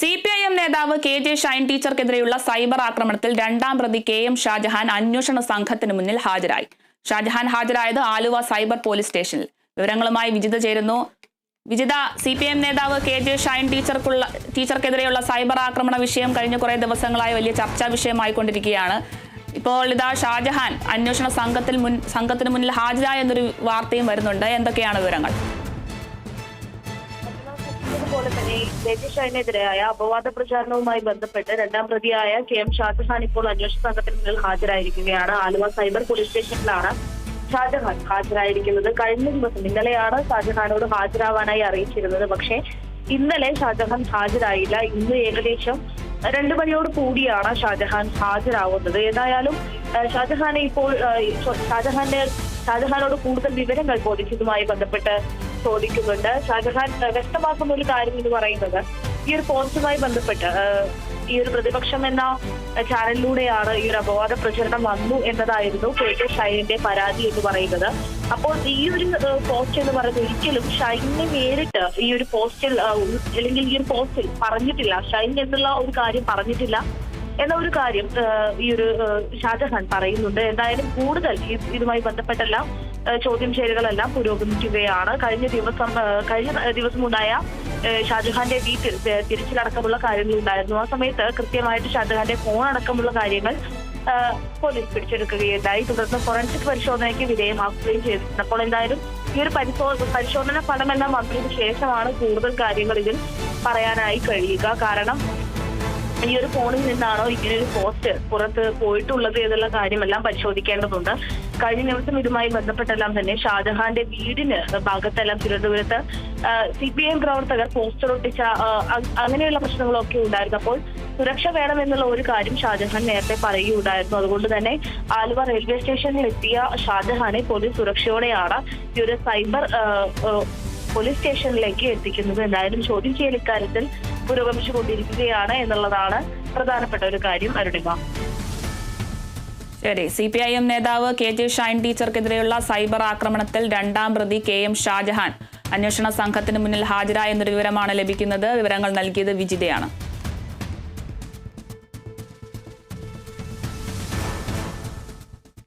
C P I M നേതാവ് K J Shine ടീച്ചർക്കെതിരെയുള്ള cyber ആക്രമണത്തിൽ രണ്ടാം പ്രതി കെ എം ഷാജഹാൻ അന്വേഷണ സംഘത്തിന് മുന്നിൽ ഹാജരായി. ഷാജഹാൻ ഹാജരായത് ആലുവ സൈബർ പോലീസ് സ്റ്റേഷനിൽ. വിവരങ്ങളുമായി വിജിത ചേരുന്നു. വിജിത സി പി എം നേതാവ് കെ ജെ ഷൈൻ ടീച്ചർക്കുള്ള ടീച്ചർക്കെതിരെയുള്ള സൈബർ ആക്രമണ വിഷയം കഴിഞ്ഞ കുറേ ദിവസങ്ങളായി വലിയ ചർച്ചാ വിഷയമായിക്കൊണ്ടിരിക്കുകയാണ്. ഇപ്പോൾ ഇതാ ഷാജഹാൻ അന്വേഷണ സംഘത്തിൽ മുൻ സംഘത്തിന് മുന്നിൽ ഹാജരായ എന്നൊരു വാർത്തയും വരുന്നുണ്ട്. എന്തൊക്കെയാണ് വിവരങ്ങൾ? അതുപോലെ തന്നെ രജീഷനെതിരായ അപവാദ പ്രചാരണവുമായി ബന്ധപ്പെട്ട് രണ്ടാം പ്രതിയായ കെ എം ഷാജഹാൻ ഇപ്പോൾ അന്വേഷണ സംഘത്തിന് മുന്നിൽ ഹാജരായിരിക്കുകയാണ്. ആലുവ സൈബർ പോലീസ് സ്റ്റേഷനിലാണ് ഷാജഹാൻ ഹാജരായിരിക്കുന്നത്. കഴിഞ്ഞ ദിവസം ഇന്നലെയാണ് ഷാജഹാനോട് ഹാജരാവാനായി അറിയിച്ചിരുന്നത്. പക്ഷേ ഇന്നലെ ഷാജഹാൻ ഹാജരായില്ല. ഇന്ന് ഏകദേശം രണ്ടു മണിയോട് കൂടിയാണ് ഷാജഹാൻ ഹാജരാവുന്നത്. ഏതായാലും ഷാജഹാനെ ഇപ്പോൾ ഷാജഹാന്റെ ഷാജഹാനോട് കൂടുതൽ വിവരങ്ങൾ പോലീസുമായി ബന്ധപ്പെട്ട് ചോദിക്കുന്നുണ്ട്. ഷാജഹാൻ വ്യക്തമാക്കുന്ന ഒരു കാര്യം എന്ന് പറയുന്നത്. ഈ ഒരു പോസ്റ്റുമായി ബന്ധപ്പെട്ട് ഈ ഒരു പ്രതിപക്ഷം എന്ന ചാനലിലൂടെയാണ് ഈ ഒരു അപവാദ പ്രചരണം വന്നു എന്നതായിരുന്നു കെ കെ ഷൈനിന്റെ പരാതി എന്ന് പറയുന്നത്. അപ്പോൾ ഈ ഒരു പോസ്റ്റ് എന്ന് പറയുന്നത് ഒരിക്കലും ഷൈനെ നേരിട്ട് ഈ ഒരു പോസ്റ്റിൽ അല്ലെങ്കിൽ ഈ ഒരു പോസ്റ്റിൽ പറഞ്ഞിട്ടില്ല. ഷൈൻ എന്നുള്ള ഒരു കാര്യം പറഞ്ഞിട്ടില്ല എന്ന ഒരു കാര്യം ഈ ഒരു ഷാജഹാൻ പറയുന്നുണ്ട്. എന്തായാലും കൂടുതൽ ഇതുമായി ബന്ധപ്പെട്ടെല്ലാം ചോദ്യം ചെയ്യലുകളെല്ലാം പുരോഗമിക്കുകയാണ്. കഴിഞ്ഞ ദിവസം കഴിഞ്ഞ ദിവസം ഉണ്ടായ ഷാജഹാന്റെ വീട്ടിൽ തിരിച്ചിലടക്കമുള്ള കാര്യങ്ങൾ ഉണ്ടായിരുന്നു ആ സമയത്ത് കൃത്യമായിട്ട് ഷാജഹാന്റെ ഫോൺ അടക്കമുള്ള കാര്യങ്ങൾ പോലീസ് പിടിച്ചെടുക്കുകയുണ്ടായി. തുടർന്ന് ഫോറൻസിക് പരിശോധനയ്ക്ക് വിധേയമാക്കുകയും ചെയ്തിട്ടുണ്ട്. അപ്പോൾ എന്തായാലും ഈ ഒരു പരിശോ പരിശോധന ഫലമെല്ലാം വന്നതിന് ശേഷമാണ് കൂടുതൽ കാര്യങ്ങൾ ഇതിൽ പറയാനായി കഴിയുക. കാരണം ഈ ഒരു ഫോണിൽ നിന്നാണോ ഇങ്ങനെ ഒരു പോസ്റ്റ് പുറത്ത് പോയിട്ടുള്ളത് എന്നുള്ള കാര്യമെല്ലാം പരിശോധിക്കേണ്ടതുണ്ട്. കഴിഞ്ഞ ദിവസം ഇതുമായി ബന്ധപ്പെട്ടെല്ലാം തന്നെ ഷാജഹാന്റെ വീടിന് ഭാഗത്തെല്ലാം തിരുവനന്തപുരത്ത് സി പി എം പ്രവർത്തകർ പോസ്റ്റർ ഒട്ടിച്ച അങ്ങനെയുള്ള പ്രശ്നങ്ങളൊക്കെ ഉണ്ടായിരുന്നു. അപ്പോൾ സുരക്ഷ വേണമെന്നുള്ള ഒരു കാര്യം ഷാജഹാൻ നേരത്തെ പറയുകയുണ്ടായിരുന്നു. അതുകൊണ്ട് തന്നെ ആലുവ റെയിൽവേ സ്റ്റേഷനിൽ എത്തിയ ഷാജഹാനെ പോലീസ് സുരക്ഷയോടെയാണ് ഈ ഒരു സൈബർ പോലീസ് സ്റ്റേഷനിലേക്ക് എത്തിക്കുന്നത്. എന്തായാലും ചോദ്യം ചെയ്യൽ ഇക്കാര്യത്തിൽ പുരോഗമിച്ചുകൊണ്ടിരിക്കുകയാണ് എന്നുള്ളതാണ് പ്രധാനപ്പെട്ട ഒരു കാര്യം അരുണിമ. ശരി. സി പി ഐ എം നേതാവ് കെ ജെ ഷൈൻ ടീച്ചർക്കെതിരെയുള്ള സൈബർ ആക്രമണത്തിൽ രണ്ടാം പ്രതി കെ എം ഷാജഹാൻ. അന്വേഷണ സംഘത്തിന് മുന്നിൽ ഹാജരായെന്നൊരു വിവരമാണ് ലഭിക്കുന്നത്. വിവരങ്ങൾ നൽകിയത് വിജിതയാണ്.